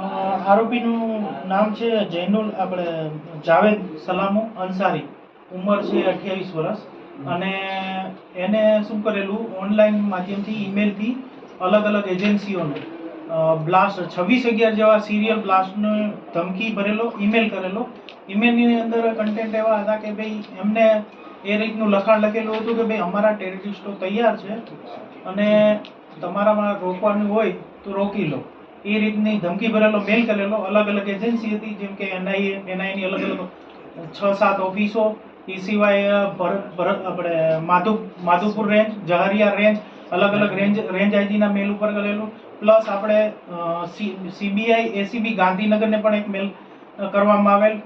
આરોપીનું નામ છે જૈનુલ આપણે જાવેદ સલામુ અંસારી. ઉંમર છે અઠ્યાવીસ વર્ષ. અને એને શું કરેલું? ઓનલાઈન માધ્યમથી ઈમેલથી અલગ અલગ એજન્સીઓને બ્લાસ્ટ, છવ્વીસ અગિયાર જેવા સિરિયલ બ્લાસ્ટનો ધમકી ભરેલો, ઈમેલ કરેલો. ઈમેલની અંદર કન્ટેન્ટ એવા હતા કે ભાઈ, એમને એ રીતનું લખાણ લખેલું હતું કે ભાઈ, અમારા ટેરરિસ્ટો તૈયાર છે અને તમારામાં રોકવાનું હોય તો રોકી લો. એ રીતની ધમકી ભરેલો મેલ કરેલો, અલગ અલગ એજન્સી હતી, જેમ કે એનઆઈએ એનઆઈની અલગ અલગ છ, સાત ઓફિસો. એ સિવાય ભરત ભરત, આપણે, માધુ, માધુપુર રેન્જ, જહરિયા રેન્જ, અલગ અલગ રેન્જ રેન્જ આઈજીના મેલ ઉપર કરેલું. પ્લસ આપણે સીબીઆઈ, એસીબી ગાંધીનગરને પણ એક મેલ કરવામાં આવેલ.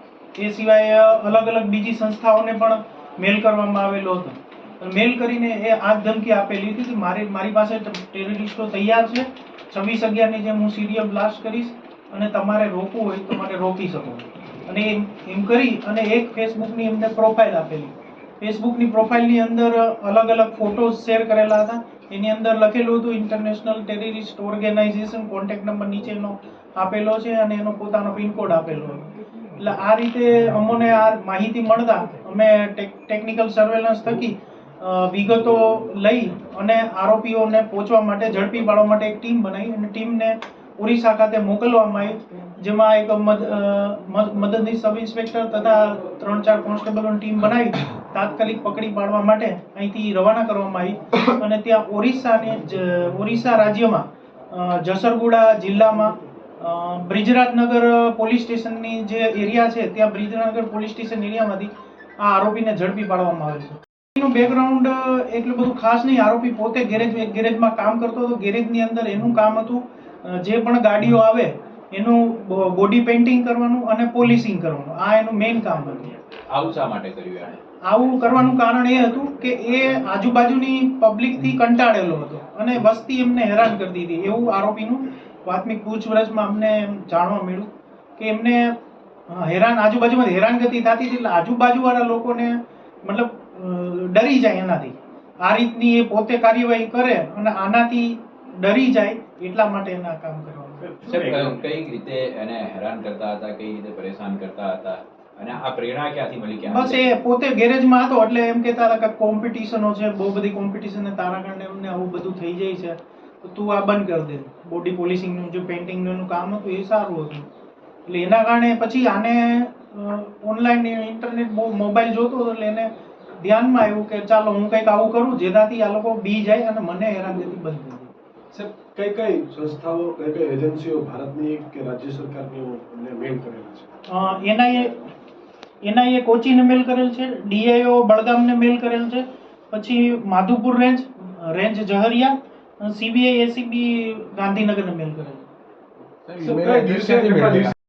એ સિવાય અલગ અલગ બીજી સંસ્થાઓને પણ મેલ કરવામાં આવેલો હતો. મેલ કરીને એ આ ધમકી આપેલી હતી કે મારી મારી પાસે ટેરરિસ્ટો તૈયાર છે. છવ્વીસ અગિયારની જેમ હું સિરિયલ બ્લાસ્ટ કરીશ અને તમારે રોકવું હોય તો મને રોકી શકો. અને એમ એમ કરી અને એક ફેસબુકની એમને પ્રોફાઇલ આપેલી. ફેસબુકની પ્રોફાઇલની અંદર અલગ અલગ ફોટોઝ શેર કરેલા હતા. એની અંદર લખેલું હતું international terrorist organisation contact number નીચેનો આપેલો છે અને એનો પોતાનો પિનકોડ આપેલો એટલે આ રીતે અમોને આ માહિતી મળતા અમે ટેકનિકલ સર્વેલન્સ થકી વિગતો લઈ અને આરોપીઓને પહોંચવા માટે ઝડપી પાડવા માટે એક ટીમ બનાવી અને ટીમને ઓરિસ્સા ખાતે મોકલવામાં આવી જેમાં એક મદ અ, મદ- મદદનીશ સબ ઇન્સ્પેક્ટર તથા ત્રણ ચાર કોન્સ્ટેબલોની ટીમ બનાવી તાત્કાલિક પકડી પાડવા માટે અહીંથી રવાના કરવામાં આવી અને ત્યાં ઓરિસ્સાને ઓરિસ્સા રાજ્યમાં જસરગુડા જિલ્લામાં બ્રિજરાજનગર પોલીસ સ્ટેશનની જે એરિયા છે ત્યાં બ્રિજરાજનગર પોલીસ સ્ટેશન એરિયામાંથી આ આરોપીને ઝડપી પાડવામાં આવે છે. એનું બેકગ્રાઉન્ડ એટલું બધું ખાસ નહીં. આરોપી પોતે ગેરેજ ગેરેજમાં કામ કરતો હતો. ગેરેજની અંદર એનું કામ હતું જે પણ ગાડીઓ આવે એનું બોડી પેઇન્ટિંગ કરવાનું અને પોલિશિંગ કરવાનું. આ એનું મેઇન કામ હતું. આવું શા માટે કર્યું એણે? આવું કરવાનું કારણ એ હતું કે એ આજુબાજુની પબ્લિકથી કંટાળેલો હતો અને વસ્તી એમને હેરાન કરતી હતી એવું આરોપીનું પ્રાથમિક પૂછપરછમાં અમને જાણવા મળ્યું કે એમને હેરાન આજુબાજુમાં હેરાનગતિ થતી હતી એટલે આજુબાજુવાળા લોકોને મતલબ ડરી જાય એનાથી. આ રીતની એ પોતે કાર્યવાહી કરે અને આનાથી ડરી જાય એટલા માટે એના કામ કરવાનું. કઈ કઈ રીતે એને હેરાન કરતા હતા કઈ રીતે પરેશાન કરતા હતા? અને આ પ્રેરણા ક્યાંથી મળી ક્યાં બસ એ પોતે ગેરેજમાં હતો એટલે એમ કહેતા હતા કે કોમ્પિટિશનો છે બહુ બધી કોમ્પિટિશન તારા કારણે એમને આવું બધું થઈ જાય છે તો તું આ બંધ કરી દે. બોડી પોલિશિંગનું જે પેઇન્ટિંગનું કામ હતું એ સારું હતું. એટલે એના કારણે પછી આને ઓનલાઈન ઇન્ટરનેટ બહુ મોબાઈલ જોતો હતો એટલે એને ધ્યાનમાં આવ્યું કે ચાલો હું કંઈક આવું કરું જેનાથી આ લોકો બી જાય અને મને હેરાનગતિ બંધ થઈ સાહેબ કઈ કઈ સંસ્થાઓ કઈ કઈ એજન્સીઓ ભારતની કે રાજ્ય સરકારની મેલ કરેલા છે? એનઆઈએ એનઆઈએ કોચીને મેલ કરેલ છે ડીઆઈઓ બળગામને મેલ કરેલ છે પછી Madhupur range range Jahariya CBI ACB ગાંધીનગરને mail કરેલ છે.